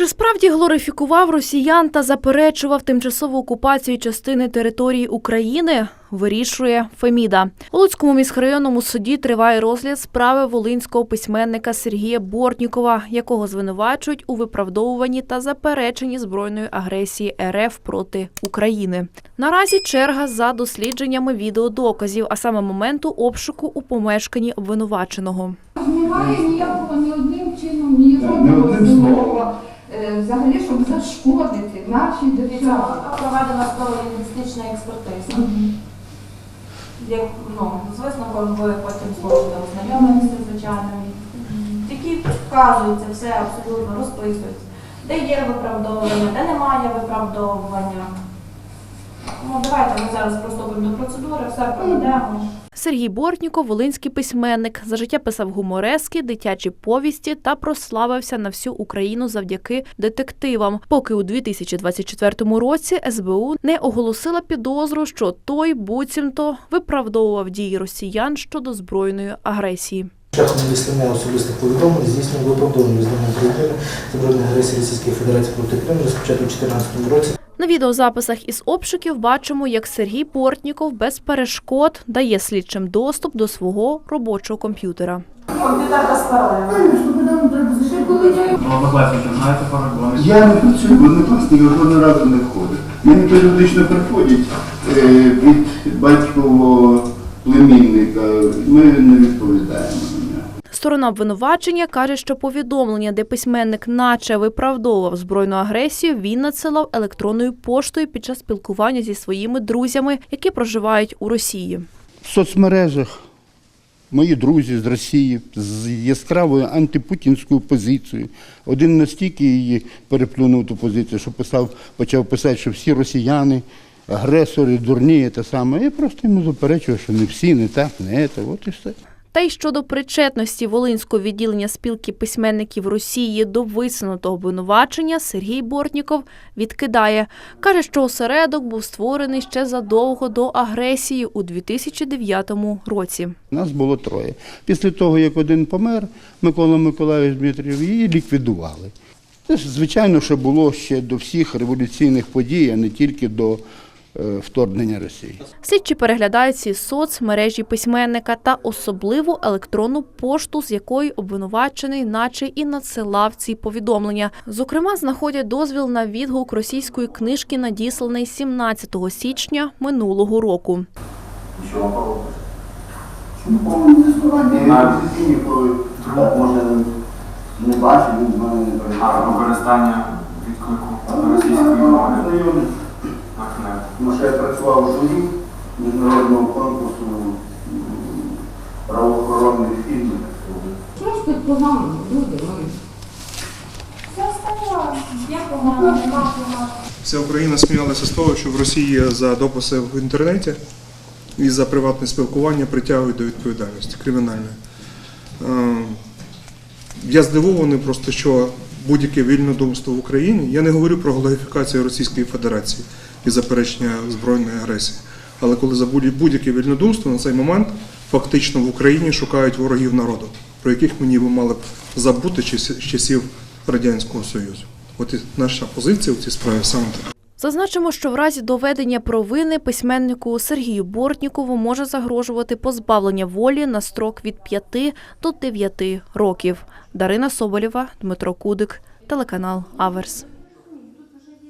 Чи справді глорифікував росіян та заперечував тимчасову окупацію частини території України? Вирішує Феміда. У Луцькому міськрайонному суді триває розгляд справи волинського письменника Сергія Бортнікова, якого звинувачують у виправдовуванні та запереченні збройної агресії РФ проти України. Наразі черга за дослідженнями відеодоказів, а саме моменту обшуку у помешканні обвинуваченого. Немає ніякого ні одним чином, ні Е, взагалі, щоб зашкодити нашій державі. Проведена лінгвістична експертиза. Як, ну, з висновком ви потім зможете ознайомитися, звичайно. Які вказуються, все абсолютно розписується. Де є виправдовування, де немає виправдовування. Ну, давайте ми зараз приступимо до процедури, все проведемо. Сергій Бортніков – волинський письменник. За життя писав гуморески, дитячі повісті та прославився на всю Україну завдяки детективам. Поки у 2024 році СБУ не оголосила підозру, що той буцімто виправдовував дії росіян щодо збройної агресії. Шляхом надіслання особистих повідомлень здійснює виправдовування визнання України збройної агресії Російської Федерації проти Криму розпочато у 2014 році. На відеозаписах із обшуків бачимо, як Сергій Бортніков без перешкод дає слідчим доступ до свого робочого комп'ютера. Комп'ютер Ну, однокласники, знаєте Я не працюю, в однокласники жодного разу не входив. Мені періодично приходять е, від батькового племінника. Ми не відповідаємо. Сторона обвинувачення каже, що повідомлення, де письменник наче виправдовував збройну агресію, він надсилав електронною поштою під час спілкування зі своїми друзями, які проживають у Росії. В соцмережах мої друзі з Росії з яскравою антипутінською позицією. Один настільки її переплюнув ту позицію, що писав, почав писати, що всі росіяни. Агресори, дурні, те саме. Я просто йому заперечував, що не всі, не так, не це, от і все. Та й щодо причетності Волинського відділення спілки письменників Росії до висунутого обвинувачення Сергій Бортніков відкидає. Каже, що осередок був створений ще задовго до агресії у 2009 році. Нас було троє. Після того, як один помер, Микола Миколаївич Дмитрів, її ліквідували. Це звичайно, що було ще до всіх революційних подій, а не тільки до вторгнення Росії. Слідчі переглядають ці соцмережі письменника та особливу електронну пошту, з якої обвинувачений, наче і надсилав ці повідомлення. Зокрема, знаходять дозвіл на відгук російської книжки, надісланий 17 січня минулого року. Навіть офіційні, не бачити, він в мене не А використання відклику російської мови на. Тому що я працював у журі міжнародного конкурсу правоохоронних фільмів. трошки погано, люди мої. Все остальне. Є погано, нема погано. Вся Україна сміялася з того, що в Росії за дописи в інтернеті і за приватне спілкування притягують до відповідальності кримінальної. Е, Я здивований просто, що будь-яке вільне думство в Україні, я не говорю про глорифікацію Російської Федерації і заперечення збройної агресії. Але коли за будь- будь-яке вільнодумство на цей момент фактично в Україні шукають ворогів народу, про яких ми ніби мали б забути з часів Радянського Союзу. От і наша позиція у цій справі саме така. Зазначимо, що в разі доведення провини письменнику Сергію Бортнікову може загрожувати позбавлення волі на строк від 5 до 9 років. Дарина Соболєва, Дмитро Кудик, телеканал Аверс.